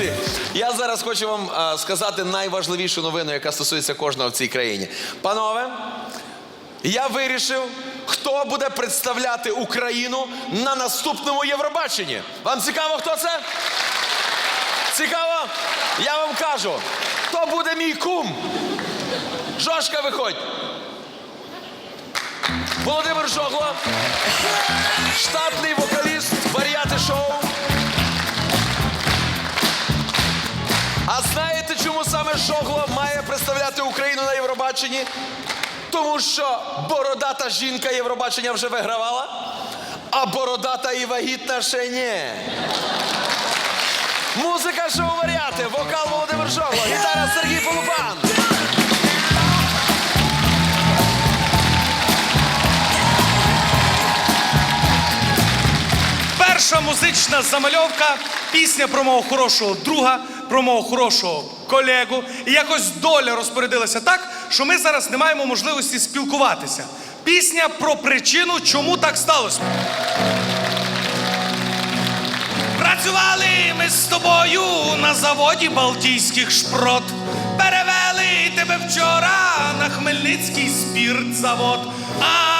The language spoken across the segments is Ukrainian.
Друзі, я зараз хочу вам а, сказати найважливішу новину, яка стосується кожного в цій країні. Панове, я вирішив, хто буде представляти Україну на наступному Євробаченні. Вам цікаво, хто це? Цікаво? Я вам кажу, то буде мій кум. Жошка, виходь. Володимир Жогло, штатний вокаліст, варіати шоу. Чому має представляти Україну на Євробаченні? Тому що бородата жінка Євробачення вже вигравала, а бородата і вагітна ще ні. Музика шоу варіати, вокал Володимир Жогло, гітара Сергій Полупан. Перша музична замальовка, пісня про мого хорошого друга, про мого хорошого колегу. І якось доля розпорядилася так, що ми зараз не маємо можливості спілкуватися. Пісня про причину, чому так сталося. Працювали ми з тобою на заводі Балтійських шпрот. Перевели тебе вчора на Хмельницький спіртзавод. Ай-яй-яй-яй-яй.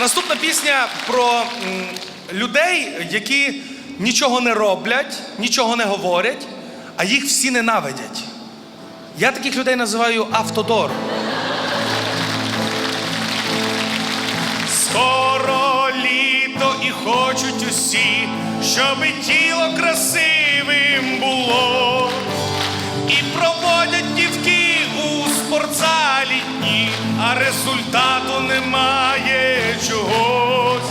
Наступна пісня про людей, які нічого не роблять, нічого не говорять, а їх всі ненавидять. Я таких людей називаю автодор. Скоро літо і хочуть усі, щоби тіло красивим було. І проводять а результату немає чогось.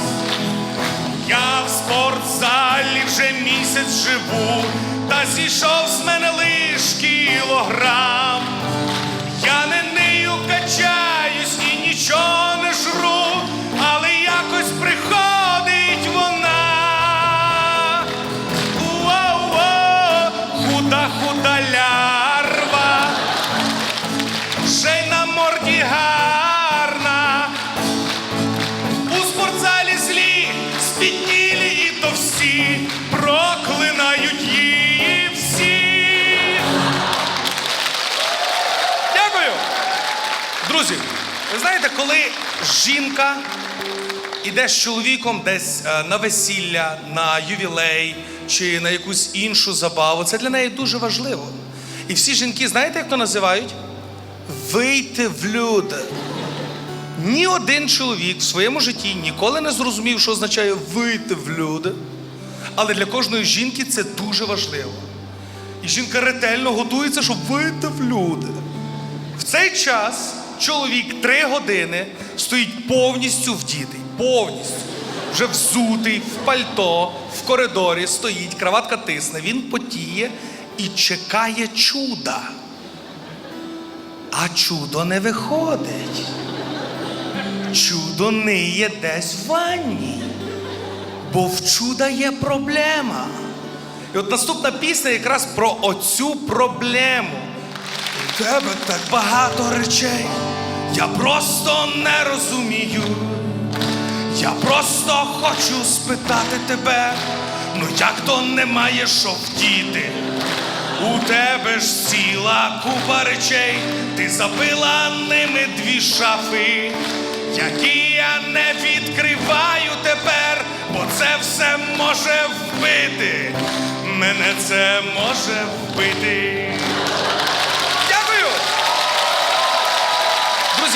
Я в спортзалі вже місяць живу, та зійшов з мене лиш кілограм. Я не нею качаюсь і нічого не жру, але якось приходить вона. Уа-уа, худа ви знаєте, коли жінка іде з чоловіком десь е, на весілля, на ювілей чи на якусь іншу забаву, це для неї дуже важливо. І всі жінки, знаєте, як то називають? Вийти в люди. Ні один чоловік в своєму житті ніколи не зрозумів, що означає вийти в люди. Але для кожної жінки це дуже важливо. І жінка ретельно готується, щоб вийти в люди. В цей час чоловік три години стоїть повністю вдітий, повністю. Вже взутий, в пальто, в коридорі стоїть, краватка тисне, він потіє і чекає чуда. А чудо не виходить. Чудо ниє десь в ванні. Бо в чуда є проблема. І от наступна пісня якраз про оцю проблему. У тебе так багато речей. Я просто не розумію. Я просто хочу спитати тебе, ну як то немає що вдіти? У тебе ж ціла купа речей, ти забила ними дві шафи, які я не відкриваю тепер, бо це все може вбити. Мене це може вбити.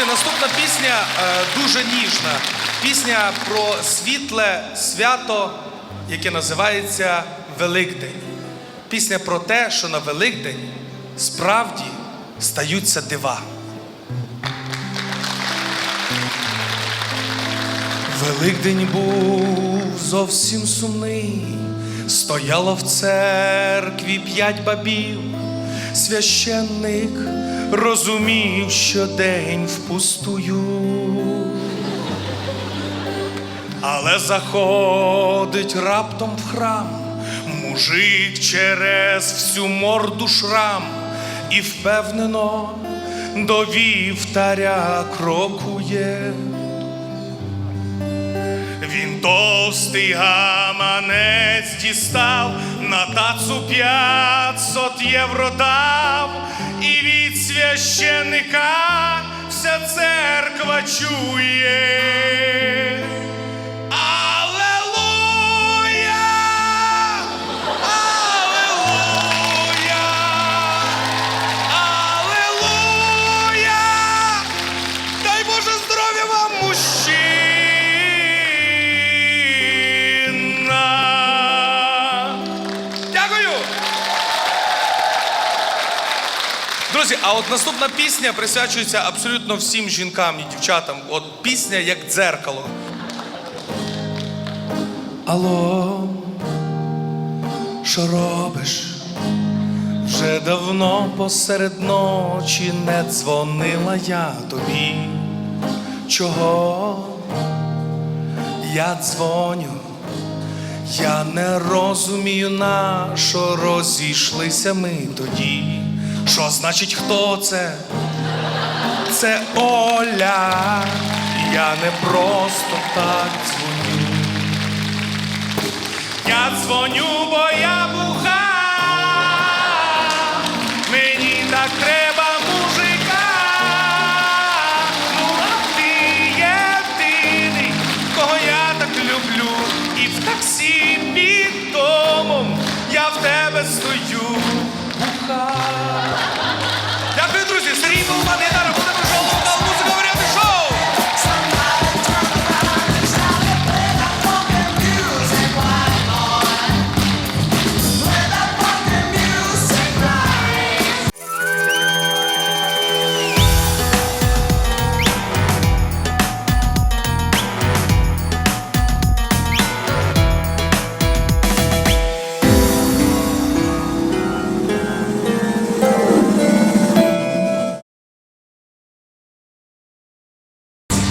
Друзі, наступна пісня е, дуже ніжна. Пісня про світле свято, яке називається Великдень. Пісня про те, що на Великдень справді стаються дива. Великдень був зовсім сумний, стояло в церкві п'ять бабів, священник розумів, що день впустую. Але заходить раптом в храм, Мужик через всю морду шрам і впевнено до вівтаря крокує. Він товстий гаманець дістав, на тацу п'ятсот євро дав, священника вся церква чує. Друзі, а от наступна пісня присвячується абсолютно всім жінкам і дівчатам. От пісня як дзеркало. Алло, що робиш? Вже давно посеред ночі не дзвонила я тобі. Чого я дзвоню? Я не розумію, на що розійшлися ми тоді. Що значить, хто це? Це Оля, я не просто так дзвоню. Я дзвоню, бо я буха, мені так треба мужика. Ну а ти єдиний, кого я так люблю, і в таксі під домом я в тебе стою, буха.